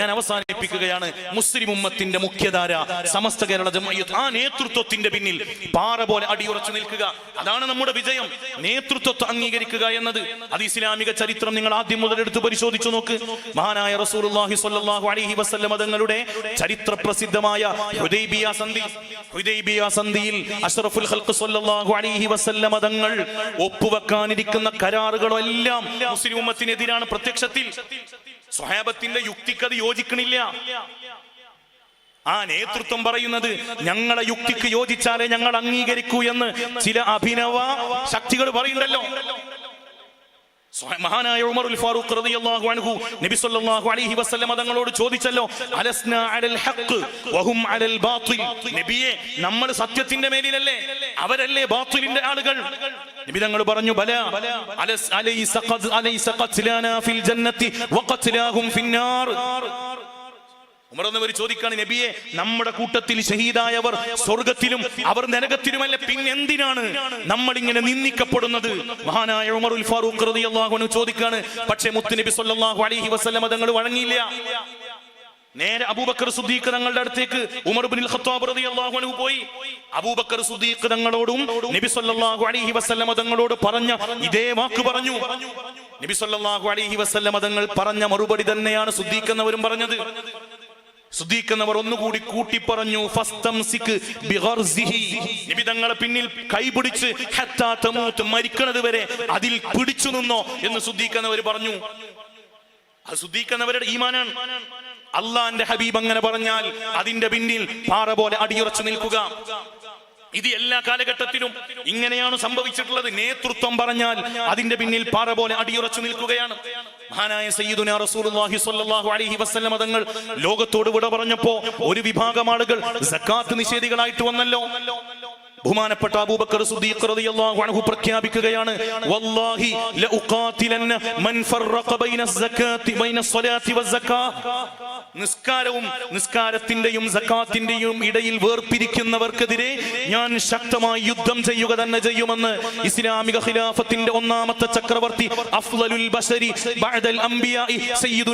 ഞാൻ അവസാനിപ്പിക്കുകയാണ്. മുസ്ലിം ഉമ്മത്തിന്റെ മുഖ്യധാര സമസ്ത കേരള ആ നേതൃത്വത്തിന്റെ പിന്നിൽ പാറ പോലെ അടിയുറച്ചു നിൽക്കുക. അതാണ് നമ്മുടെ വിജയം. നേതൃത്വത്തെ അംഗീകരിക്കുക എന്നത്. അത് ഇസ്ലാമിക ചരിത്രം നിങ്ങൾ ആദ്യം മുതൽ എടുത്ത് പരിശോധിച്ചു നോക്ക്. മഹാനായ റസൂലുള്ളാഹി സ്വല്ലല്ലാഹു അലൈഹി വസല്ലമ തങ്ങളുടെ ചരിത്ര പ്രസിദ്ധമായ ഹുദൈബിയ സന്ധി ഹുദൈബിയ സന്ധിയിൽ അഷ്റഫുൽ ഖൽഖ് സ്വല്ലല്ലാഹു അലൈഹി വസല്ലമ തങ്ങൾ ഒപ്പുവെക്കാനിരിക്കുന്ന കരാറുകളെല്ലാം മുസ്ലിം ഉമ്മത്തിനെതിരാണ് പ്രത്യക്ഷത്തിൽ. സ്വഹാബത്തിന്റെ യുക്തിക്കത് യോജിക്കണില്ല. ആ നേതൃത്വം പറയുന്നത് ഞങ്ങളെ യുക്തിക്ക് യോജിച്ചാലേ ഞങ്ങൾ അംഗീകരിക്കൂ എന്ന് ചില അഭിനവ ശക്തികൾ പറയുന്നുണ്ടല്ലോ. സ്വ- ഉമർ ഉൽ ഫാറൂഖ് റളിയല്ലാഹു അൻഹു നബി സല്ലല്ലാഹു അലൈഹി വസല്ലം തങ്ങളോട് ചോദിച്ചല്ലോ അലസ്ന അലൽ ഹഖ് വഹും അലൽ ബാത്തിൽ? നബിയെ നമ്മൾ സത്യത്തിന്റെ മേലിലല്ലേ അവരല്ലേ ബാത്തിലിന്റെ ആളുകൾ? നബി തങ്ങൾ പറഞ്ഞു ബല അലസ് അലൈസ ഖദ് അലൈസ ഖത്ലാനാ ഫിൽ ജന്നത്തി വഖത്ലാഹും ഫിന്നാർ. ഉമർ എന്നവർ ചോദിക്കാണ് നബിയെ നമ്മുടെ കൂട്ടത്തിൽ ഷഹീദായവർ സ്വർഗത്തിലും അവർ നരകത്തിലുമല്ല പിന്നെന്തിനാണ് നമ്മൾ ഇങ്ങനെ നിന്ദിക്കപ്പെടുന്നത്? മഹാനായ ഉമറുൽ ഫാറൂഖ് റളിയല്ലാഹു ചോദിക്കാണ് പക്ഷേ മുത്തുനബി സല്ലല്ലാഹു അലൈഹി വസല്ലം തങ്ങൾ വഴങ്ങിയില്ല. നേരെ അബൂബക്കർ സുദ്ദീഖ് തങ്ങളുടെ അടുത്തേക്ക് ഉമർ ബിൻ ഖത്താബ് റളിയല്ലാഹു അൻഹു പോയി. അബൂബക്കർ സുദ്ദീഖ് തങ്ങളോടും നബി സല്ലല്ലാഹു അലൈഹി വസല്ലം തങ്ങളോട് പറഞ്ഞ ഇതേ വാക്ക് പറഞ്ഞു. നബി സല്ലല്ലാഹു അലൈഹി വസല്ലം തങ്ങൾ പറഞ്ഞ മറുപടി തന്നെയാണ് സുദ്ദീഖ് എന്നവരും പറഞ്ഞത്. സുദ്ദീഖെന്നവർ ഒന്നുകൂടി കൂട്ടി പറഞ്ഞു ഫസ്തംസിക് ബിഗർസിഹി. നബി പിന്നിൽ കൈപിടിച്ച് മരിക്കണത് വരെ അതിൽ പിടിച്ചു നിന്നോ എന്ന് സുദ്ദീഖെന്നവർ പറഞ്ഞു. അത് സുദ്ദീഖെന്നവരുടെ ഈമാനാണ്. അള്ളാന്റെ ഹബീബ് അങ്ങനെ പറഞ്ഞാൽ അതിന്റെ പിന്നിൽ പാറ പോലെ അടിയുറച്ചു നിൽക്കുക. ഇത് എല്ലാ കാലഘട്ടത്തിലും ഇങ്ങനെയാണ് സംഭവിച്ചിട്ടുള്ളത്. നേതൃത്വം പറഞ്ഞാൽ അതിന്റെ പിന്നിൽ പാറ പോലെ അടിയുറച്ചു നിൽക്കുകയാണ്. മഹാനായ സയ്യിദുന റസൂലുള്ളാഹി സ്വല്ലല്ലാഹു അലൈഹി വസല്ലം തങ്ങൾ ലോകത്തോട് വിട പറഞ്ഞപ്പോ ഒരു വിഭാഗം ആളുകൾ സക്കാത്ത് നിഷേധികളായിട്ട് വന്നല്ലോ. ബഹുമാനപ്പെട്ട അബൂബക്കർ സിദ്ദീഖ് റളിയല്ലാഹു അൻഹു പ്രഖ്യാപിക്കുകയാണ് വല്ലാഹി ലഉഖാതിലന്ന മൻ ഫറഖ ബൈന സക്കാത്തി ബൈന സ്വലാത്തി വസ്സക്കാ. നിസ്കാരവും നിസ്കാരത്തിന്റെയും സക്കാത്തിന്റെയും ഇടയിൽ വേർപിരിക്കുന്നവർക്കെതിരെ ഞാൻ ശക്തമായി യുദ്ധം ചെയ്യുക തന്നെ ചെയ്യുമെന്ന് ഇസ്ലാമിക ഖിലാഫത്തിന്റെ ഒന്നാമത്തെ ചക്രവർത്തി അഫ്ളലുൽ ബശരി ബഅദൽ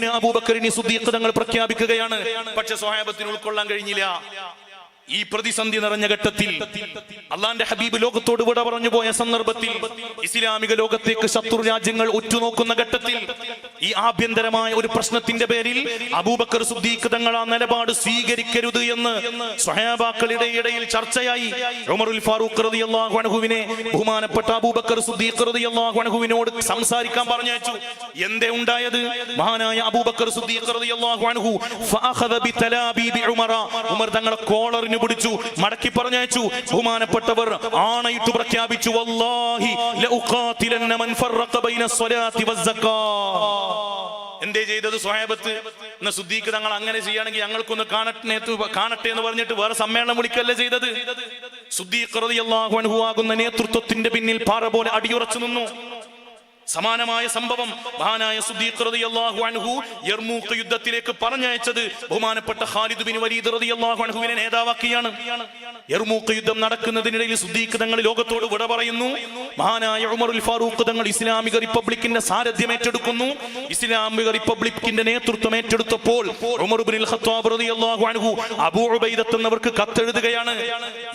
അബൂബക്കറിനി സിദ്ദീഖ് തങ്ങൾ പ്രഖ്യാപിക്കുകയാണ്. പക്ഷെ സ്വഹാബത്തിന് ഉൾക്കൊള്ളാൻ കഴിഞ്ഞില്ല. ഈ പ്രതിസന്ധി നിറഞ്ഞ ഘട്ടത്തിൽ അള്ളാന്റെ ഹബീബ് ലോകത്തോട് വിട പറഞ്ഞു പോയ സന്ദർഭത്തിൽ ഇസ്ലാമിക ലോകത്തേക്ക് ശത്രു രാജ്യങ്ങൾ ഉറ്റുനോക്കുന്ന ഘട്ടത്തിൽ ഈ ആഭ്യന്തരമായ ഒരു പ്രശ്നത്തിന്റെ പേരിൽ അബൂബക്കർ സുദ്ദീഖ് തങ്ങൾ ആ നിലപാട് സ്വീകരിക്കരുത് എന്ന് സ്വഹാബാക്കളുടെ ഇടയിൽ ചർച്ചയായി. ഉമറുൽ ഫാറൂഖ് റളിയല്ലാഹു അൻഹുവിനെ ബഹുമാനപ്പെട്ട അബൂബക്കർ സുദ്ദീഖ് റളിയല്ലാഹു അൻഹുവിനോട് സംസാരിക്കാൻ പറഞ്ഞയച്ചു. എന്തേ ഉണ്ടായത്? മഹാനായ അബൂബക്കർ സുദ്ദീഖ് റളിയല്ലാഹു അൻഹു ഫഅഖദ ബിതലാബി ഉമർ തങ്ങളെ കോളറിന് പിടിച്ചു മടക്കി പറഞ്ഞയച്ചു. ബഹുമാനപ്പെട്ടവർ ആണയിട്ട് പ്രഖ്യാപിച്ചു വല്ലാഹി മൻ സ്വലാത്തി എന്തേ ചെയ്തത് സ്വഹാബത്ത്? എന്ന സുദ്ദീഖ് തങ്ങൾ അങ്ങനെ ചെയ്യുകയാണെങ്കിൽ ഞങ്ങൾക്കൊന്ന് കാണട്ടെ കാണട്ടെ എന്ന് പറഞ്ഞിട്ട് വേറെ സമ്മേളനം വിളിക്കല്ലേ ചെയ്തത്? സുദ്ദീഖ് റളിയല്ലാഹു അൻഹു ആകുന്ന നേതൃത്വത്തിന്റെ പിന്നിൽ പാറ പോലെ അടിയുറച്ചു നിന്നു. സമാനമായ സംഭവം മഹാനായ സുദ്ദീഖ് റളിയല്ലാഹു അൻഹു യർമൂക്ക് യുദ്ധത്തിലേക്ക് പറഞ്ഞയച്ചത് ബഹുമാനപ്പെട്ട ഖാലിദ് ബിൻ വലീദ് റളിയല്ലാഹു അൻഹുവിനെ നേതാവാക്കിയാണ്. യർമൂക്ക് യുദ്ധം നടക്കുന്നതിനിടയിൽ സുദ്ദീഖ് തങ്ങൾ ലോകത്തോട് വിട പറയുന്നു. മഹാനായ ഉമറുൽ ഫാറൂഖ് തങ്ങൾ ഇസ്ലാമിക റിപ്പബ്ലിക്കിന്റെ സാരഥ്യം ഏറ്റെടുക്കുന്നു. ഇസ്ലാമിക റിപ്പബ്ലിക്കിന്റെ നേതൃത്വം ഏറ്റെടുത്തപ്പോൾ ഉമർ ബിൻ ഖത്താബ് അൻഹു അബൂ ഉബൈദത്ത് എന്നവർക്ക് കത്തെഴുതുകയാണ്.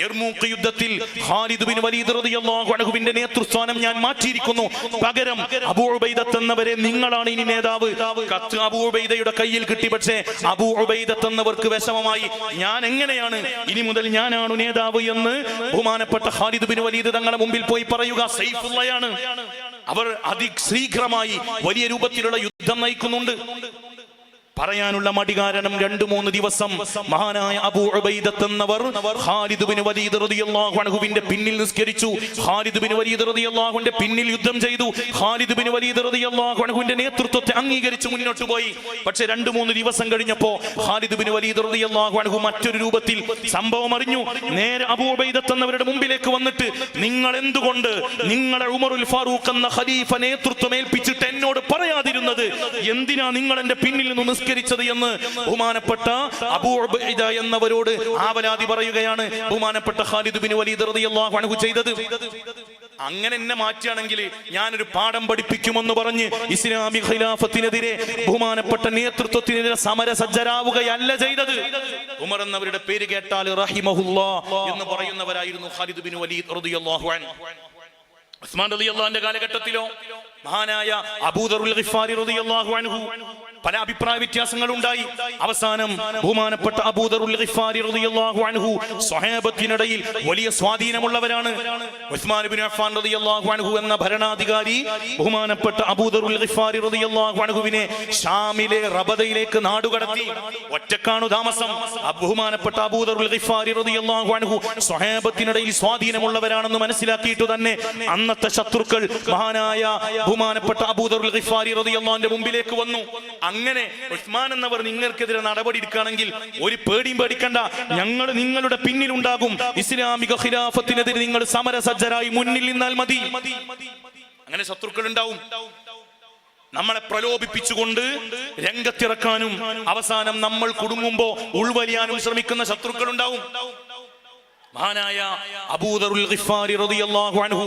യർമൂക്ക് യുദ്ധത്തിൽ ഖാലിദ് ബിൻ വലീദ് റളിയല്ലാഹു അൻഹുവിന്റെ നേതൃസ്ഥാനം ഞാൻ മാറ്റിയിരിക്കുന്നു. പകരം അബൂ ഉബൈദത്ത് എന്നവരെ നിങ്ങളാണ് ഇനി നേതാവ്. കത്ത് അബൂ ഉബൈദയുടെ കയ്യിൽ കിട്ടി. പക്ഷേ അബൂ ഉബൈദത്ത് എന്നവർക്ക് വിഷമമായി. ഞാൻ എങ്ങനെയാണ്? ഇനി മുതൽ ഞാനാണ് നേതാവ് എന്ന് ബഹുമാനപ്പെട്ട ഖാലിദ് ബിൻ വലീദ് തങ്ങളുടെ മുമ്പിൽ പോയി പറയുക സൈഫുള്ളയാണ്. അവർ അതിശീഘ്രമായി വലിയ രൂപത്തിലുള്ള യുദ്ധം നയിക്കുന്നുണ്ട്. പറയാനുള്ള മടി കാരണം രണ്ടു മൂന്ന് ദിവസം മഹാനായ അബൂ ഉബൈദത്ത് എന്നവർ ബിൻ വലീദ് റളിയല്ലാഹു അൻഹുവിന്റെ പിന്നിൽ നിസ്കരിച്ചു. ഖാലിദ് ബിൻ വലീദ് റളിയല്ലാഹുവിന്റെ പിന്നിൽ യുദ്ധം ചെയ്തു. ഖാലിദ് ബിൻ വലീദ് റളിയല്ലാഹു അൻഹുവിന്റെ നേതൃത്വത്തെ അംഗീകരിച്ച് മുന്നോട്ട് പോയി. പക്ഷേ രണ്ടു മൂന്ന് ദിവസം കഴിഞ്ഞപ്പോ ഖാലിദ് ബിൻ വലീദ് റളിയല്ലാഹു അൻഹു മറ്റൊരു രൂപത്തിൽ സംഭവം അറിഞ്ഞു. നേരെ അബൂ ഉബൈദത്ത് മുമ്പിലേക്ക് വന്നിട്ട് നിങ്ങൾ എന്തുകൊണ്ട് നിങ്ങളെ ഉമറുൽ ഫാറൂഖ് എന്ന ഖലീഫ നേതൃത്വം ഏൽപ്പിച്ചിട്ട് എന്നോട് പറയാതിരുന്നത്? എന്തിനാ നിങ്ങൾ എന്റെ പിന്നിൽ നിന്ന് നിസ്കരിച്ചത് എന്ന് ബഹുമാനപ്പെട്ട അബൂ ഉബൈദ എന്നവരോട് ആവലാതി പറയുകയാണ്. ബഹുമാനപ്പെട്ട ഖാലിദ് ബിൻ വലീദ് റളിയല്ലാഹു അൻഹു ചെയ്തത്. അങ്ങനെ എന്നെ മാറ്റുകയാണെങ്കിൽ ഞാനൊരു പാഠം പഠിപ്പിക്കുമെന്ന് പറഞ്ഞ് ഇസ്ലാമിക് ഖിലാഫത്തിനെതിരെ ബഹുമാനപ്പെട്ട നേതൃത്വത്തിനെതിരെ സമരസജ്ജരാവുകയല്ല ചെയ്തത്. ഉമർ എന്നവരുടെ പേര് കേട്ടാൽ റഹിമഹുല്ലാ എന്ന് പറയുന്നവരായിരുന്നു ഖാലിദ് ബിൻ വലീദ് റളിയല്ലാഹു അൻഹു. ഉസ്മാൻ റളിയല്ലാഹുവിന്റെ കാലഘട്ടത്തിലോ മഹാനായ അബൂദറുൽ ഗിഫാരി റളിയല്ലാഹു അൻഹു. പല അഭിപ്രായ വ്യത്യാസങ്ങൾ ഉണ്ടായി അവസാനം ബഹുമാനപ്പെട്ട അബൂദറുൽ ഗിഫാരി റളിയല്ലാഹു അൻഹു സ്വഹാബത്തിനിടയിൽ വലിയ സ്വാധീനമുള്ളവരാണ്. ഉസ്മാൻ ഇബ്നു അഫ്ഫാൻ റളിയല്ലാഹു അൻഹു എന്ന ഭരണാധികാരി ബഹുമാനപ്പെട്ട അബൂദറുൽ ഗിഫാരി റളിയല്ലാഹു അൻഹുവിനെ ഷാമിലെ റബദയിലേക്ക് നാടുകടത്തി ഒറ്റക്കാണു താമസം. ബഹുമാനപ്പെട്ട അബൂദറുൽ ഗിഫാരി റളിയല്ലാഹു അൻഹു സ്വഹാബത്തിനിടയിൽ സ്വാധീനമുള്ളവരാണെന്ന് മനസ്സിലാക്കിയിട്ട് തന്നെ അന്നത്തെ ശത്രുക്കൾ മഹാനായ ബഹുമാനപ്പെട്ട അബൂദറുൽ ഗിഫാരി മുമ്പിലേക്ക് വന്നു. അങ്ങനെ ഉസ്മാൻ എന്നവർ നിങ്ങൾക്കെതിരെ നടപടി എടുക്കുകയാണെങ്കിൽ ഒരു പേടിയും പേടിക്കണ്ട. ഞങ്ങൾ നിങ്ങളുടെ പിന്നിലുണ്ടാകും. ഇസ്ലാമിക ഖിലാഫത്തിനെതിരെ നിങ്ങൾ സമരസജ്ജരായി മുന്നിൽ നിന്നാൽ മതി. അങ്ങനെ ശത്രുക്കൾ ഉണ്ടാവും. നമ്മളെ പ്രലോഭിപ്പിച്ചുകൊണ്ട് രംഗത്തിറക്കാനും അവസാനം നമ്മൾ കുടുങ്ങുമ്പോ ഉൾവലിയാനും ശ്രമിക്കുന്ന ശത്രുക്കൾ ഉണ്ടാവും. മഹാനായ അബൂദറുൽ ഗിഫാരി റളിയല്ലാഹു അൻഹു.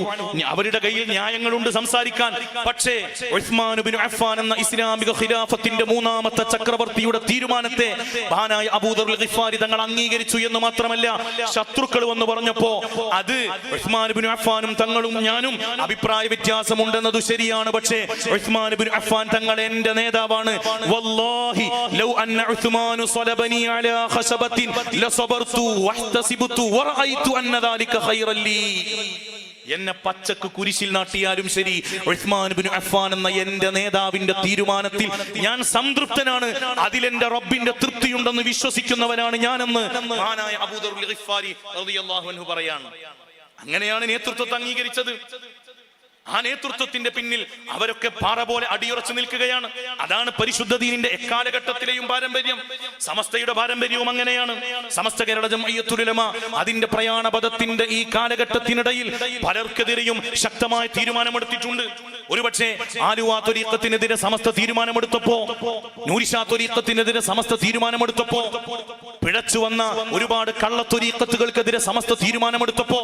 അവരുടെ കയ്യിൽ ന്യായങ്ങളുണ്ട് സംസാരിക്കാൻ. പക്ഷേ ഉസ്മാൻ ഇബ്നു അഫ്ഫാൻ എന്ന ഇസ്ലാമിക ഖിലാഫത്തിന്റെ മൂന്നാമത്തെ ചക്രവർത്തിയുടെ തീരുമാനത്തെ മഹാനായ അബൂദറുൽ ഗിഫാരി തങ്ങൾ അംഗീകരിച്ചു എന്ന് മാത്രമല്ല ശത്രുക്കൾ വന്ന് പറഞ്ഞപ്പോൾ അത് ഉസ്മാൻ ഇബ്നു അഫ്ഫാനും തങ്ങളും ഞാനും അഭിപ്രായ വ്യത്യാസമുണ്ടെന്നത് ശരിയാണ്. പക്ഷേ ഉസ്മാൻ ഇബ്നു അഫ്ഫാൻ തങ്ങൾ എന്റെ നേതാവാണ്. വല്ലാഹി ലൗ അന്ന ഉസ്മാനു സലബനി അലാ ഖസബത്തിൻ ലസബർതു വഹ്തസിബതു വറഅയ്തു എന്നെ പച്ചക്ക് കുരിശിൽ നാട്ടിയാലും ശരി ഉസ്മാൻ അഫ്ഫാൻ എന്ന എന്റെ നേതാവിന്റെ തീരുമാനത്തിൽ ഞാൻ സംതൃപ്തനാണ്. അതിലെന്റെ റബ്ബിന്റെ തൃപ്തിയുണ്ടെന്ന് വിശ്വസിക്കുന്നവനാണ് ഞാനെന്ന് അബൂദർ റളിയല്ലാഹു അൻഹു പറയാണ്. അങ്ങനെയാണ് നേതൃത്വത്തെ അംഗീകരിച്ചത്. ആ നേതൃത്വത്തിന്റെ പിന്നിൽ അവരൊക്കെ പാറ പോലെ അടിയുറച്ചു നിൽക്കുകയാണ്. അതാണ് പരിശുദ്ധ ദീനിന്റെ എക്കാലഘട്ടത്തിലെയും പാരമ്പര്യം. സമസ്തയുടെ പാരമ്പര്യവും അങ്ങനെയാണ്. സമസ്ത കേരള ജംഇയ്യത്തുൽ ഉലമ അതിന്റെ പ്രയാണപഥത്തിന്റെ ഈ കാലഘട്ടത്തിനിടയിൽ പലർക്കെതിരെയും ശക്തമായ തീരുമാനമെടുത്തിട്ടുണ്ട്. ഒരുപക്ഷെ ആലുവ സമസ്ത തീരുമാനമെടുത്തപ്പോ നൂരിഷാ സമസ്ത തീരുമാനമെടുത്തപ്പോ പിഴച്ചു വന്ന ഒരുപാട് കള്ളത്തൊരീക്കത്തുകൾക്കെതിരെ സമസ്ത തീരുമാനമെടുത്തപ്പോ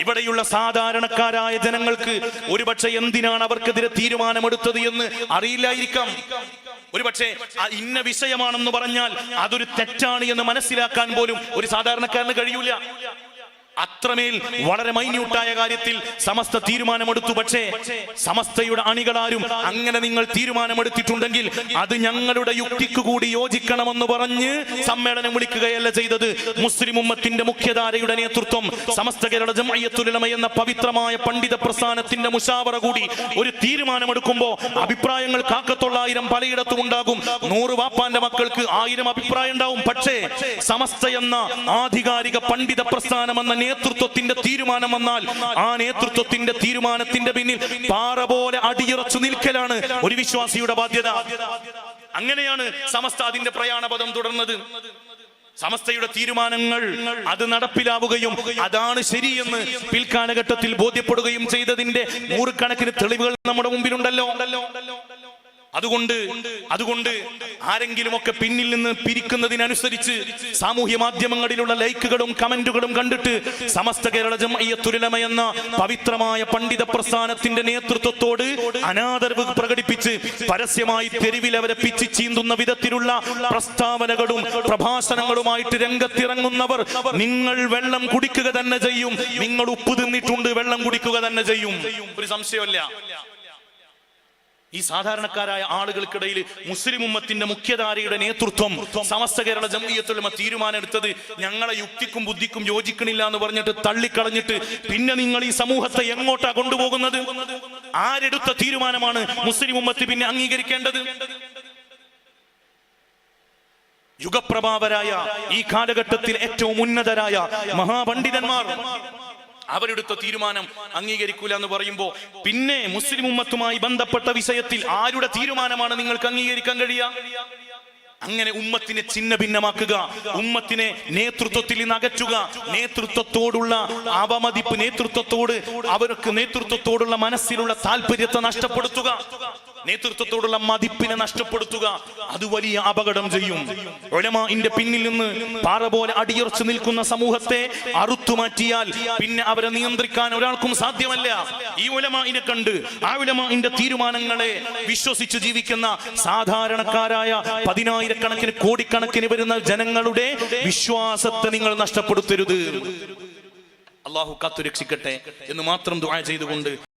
ഇവിടെയുള്ള സാധാരണക്കാരായ ജനങ്ങൾക്ക് ഒരുപക്ഷെ എന്തിനാണ് അവർക്കെതിരെ തീരുമാനമെടുത്തത് എന്ന് അറിയില്ലായിരിക്കാം. ഒരുപക്ഷെ ഇന്ന വിഷയമാണെന്ന് പറഞ്ഞാൽ അതൊരു തെറ്റാണ് എന്ന് മനസ്സിലാക്കാൻ പോലും ഒരു സാധാരണക്കാരന് കഴിയൂല. അത്രമേൽ വളരെ മൈന്യൂട്ടായ കാര്യത്തിൽ സമസ്ത തീരുമാനമെടുത്തു. പക്ഷേ സമസ്തയുടെ അണികളാരും അങ്ങനെ നിങ്ങൾ തീരുമാനമെടുത്തിട്ടുണ്ടെങ്കിൽ അത് ഞങ്ങളുടെ യുക്തിക്ക് കൂടി യോജിക്കണമെന്ന് പറഞ്ഞ് സമ്മേളനം വിളിക്കുകയല്ല ചെയ്തത്. മുസ്ലിം ഉമ്മത്തിന്റെ മുഖ്യധാരയുടെ നേതൃത്വം സമസ്ത കേരള ജമയത്തുലമ എന്ന പവിത്രമായ പണ്ഡിത പ്രസ്ഥാനത്തിന്റെ മുഷാവറ കൂടി ഒരു തീരുമാനമെടുക്കുമ്പോ അഭിപ്രായങ്ങൾ കാക്കത്തൊള്ളായിരം പലയിടത്തും ഉണ്ടാകും. നൂറ് വാപ്പാന്റെ മക്കൾക്ക് ആയിരം അഭിപ്രായം ഉണ്ടാവും. പക്ഷേ സമസ്ത എന്ന ആധികാരിക പണ്ഡിത പ്രസ്ഥാനം എന്ന നേതൃത്വത്തിന്റെ തീരുമാനം വന്നാൽ ആ നേതൃത്വത്തിന്റെ തീരുമാനത്തിന്റെ പിന്നിൽ പാറ പോലെ അടിയുറച്ചു നിൽക്കലാണ് ഒരു വിശ്വാസിയുടെ ബാധ്യത. അങ്ങനെയാണ് സമസ്ത അതിന്റെ പ്രയാണപഥം തുടർന്നത്. സമസ്തയുടെ തീരുമാനങ്ങൾ അത് നടപ്പിലാവുകയും അതാണ് ശരിയെന്ന് പിൽക്കാലഘട്ടത്തിൽ ബോധ്യപ്പെടുകയും ചെയ്തതിന്റെ നൂറുകണക്കിന് തെളിവുകൾ നമ്മുടെ മുമ്പിലുണ്ടല്ലോ. അതുകൊണ്ട് അതുകൊണ്ട് ആരെങ്കിലുമൊക്കെ പിന്നിൽ നിന്ന് പിരിക്കുന്നതിനനുസരിച്ച് സാമൂഹ്യ മാധ്യമങ്ങളിലുള്ള ലൈക്കുകളും കമന്റുകളും കണ്ടിട്ട് സമസ്ത കേരള ജമയ്യത്തുലമ എന്ന പവിത്രമായ പണ്ഡിത പ്രസ്ഥാനത്തിന്റെ നേതൃത്വത്തോട് അനാദരവ് പ്രകടിപ്പിച്ച് പരസ്യമായി തെരുവിൽ അവരെ പിച്ച് ചീന്തുന്ന വിധത്തിലുള്ള പ്രസ്താവനകളും പ്രഭാഷണങ്ങളുമായിട്ട് രംഗത്തിറങ്ങുന്നവർ നിങ്ങൾ വെള്ളം കുടിക്കുക തന്നെ ചെയ്യും. നിങ്ങൾ ഉപ്പ് തിന്നിട്ടുണ്ട് വെള്ളം കുടിക്കുക തന്നെ ചെയ്യും. ഒരു സംശയമല്ല ഈ സാധാരണക്കാരായ ആളുകൾക്കിടയിൽ മുസ്ലിം ഉമ്മത്തിന്റെ മുഖ്യധാരയുടെ നേതൃത്വം സമസ്ത കേരള ജമീയത്തുലമ തീരുമാനമെടുത്തത് ഞങ്ങളെ യുക്തിക്കും ബുദ്ധിക്കും യോജിക്കണില്ല എന്ന് പറഞ്ഞിട്ട് തള്ളിക്കളഞ്ഞിട്ട് പിന്നെ നിങ്ങൾ ഈ സമൂഹത്തെ എങ്ങോട്ടാ കൊണ്ടുപോകുന്നത്? ആരെടുത്ത തീരുമാനമാണ് മുസ്ലിം ഉമ്മത്ത് പിന്നെ അംഗീകരിക്കേണ്ടത്? യുഗപ്രഭാവരായ ഈ കാലഘട്ടത്തിൽ ഏറ്റവും ഉന്നതരായ മഹാപണ്ഡിതന്മാർ അവരെടുത്ത തീരുമാനം അംഗീകരിക്കൂല എന്ന് പറയുമ്പോ പിന്നെ മുസ്ലിം ഉമ്മത്തുമായി ബന്ധപ്പെട്ട വിഷയത്തിൽ ആരുടെ തീരുമാനമാണ് നിങ്ങൾക്ക് അംഗീകരിക്കാൻ കഴിയുക? അങ്ങനെ ഉമ്മത്തിനെ ചിന്ന ഭിന്നമാക്കുക ഉമ്മത്തിനെ നേതൃത്വത്തിൽ നിന്ന് അകറ്റുക നേതൃത്വത്തോടുള്ള അവമതിപ്പ് നേതൃത്വത്തോട് അവർക്ക് നേതൃത്വത്തോടുള്ള മനസ്സിലുള്ള താല്പര്യത്തെ നഷ്ടപ്പെടുത്തുക. നേതൃത്വത്തോടുള്ള മതിപ്പിനെ നഷ്ടപ്പെടുത്തുക. അത് വലിയ അപകടം ചെയ്യും. ഒലമാന്റെ പിന്നിൽ നിന്ന് പാറ പോലെ അടിയുറച്ചു നിൽക്കുന്ന സമൂഹത്തെ അറുത്തു മാറ്റിയാൽ പിന്നെ അവരെ നിയന്ത്രിക്കാൻ ഒരാൾക്കും സാധ്യമല്ല. ഈ ഉലമാനെ കണ്ട് ആ ഉലമാന്റെ തീരുമാനങ്ങളെ വിശ്വസിച്ച് ജീവിക്കുന്ന സാധാരണക്കാരായ പതിനായിരക്കണക്കിന് കോടിക്കണക്കിന് വരുന്ന ജനങ്ങളുടെ വിശ്വാസത്തെ നിങ്ങൾ നഷ്ടപ്പെടുത്തരുത്. അള്ളാഹു കാത്തു രക്ഷിക്കട്ടെ എന്ന് മാത്രം ദുആ ചെയ്തുകൊണ്ട്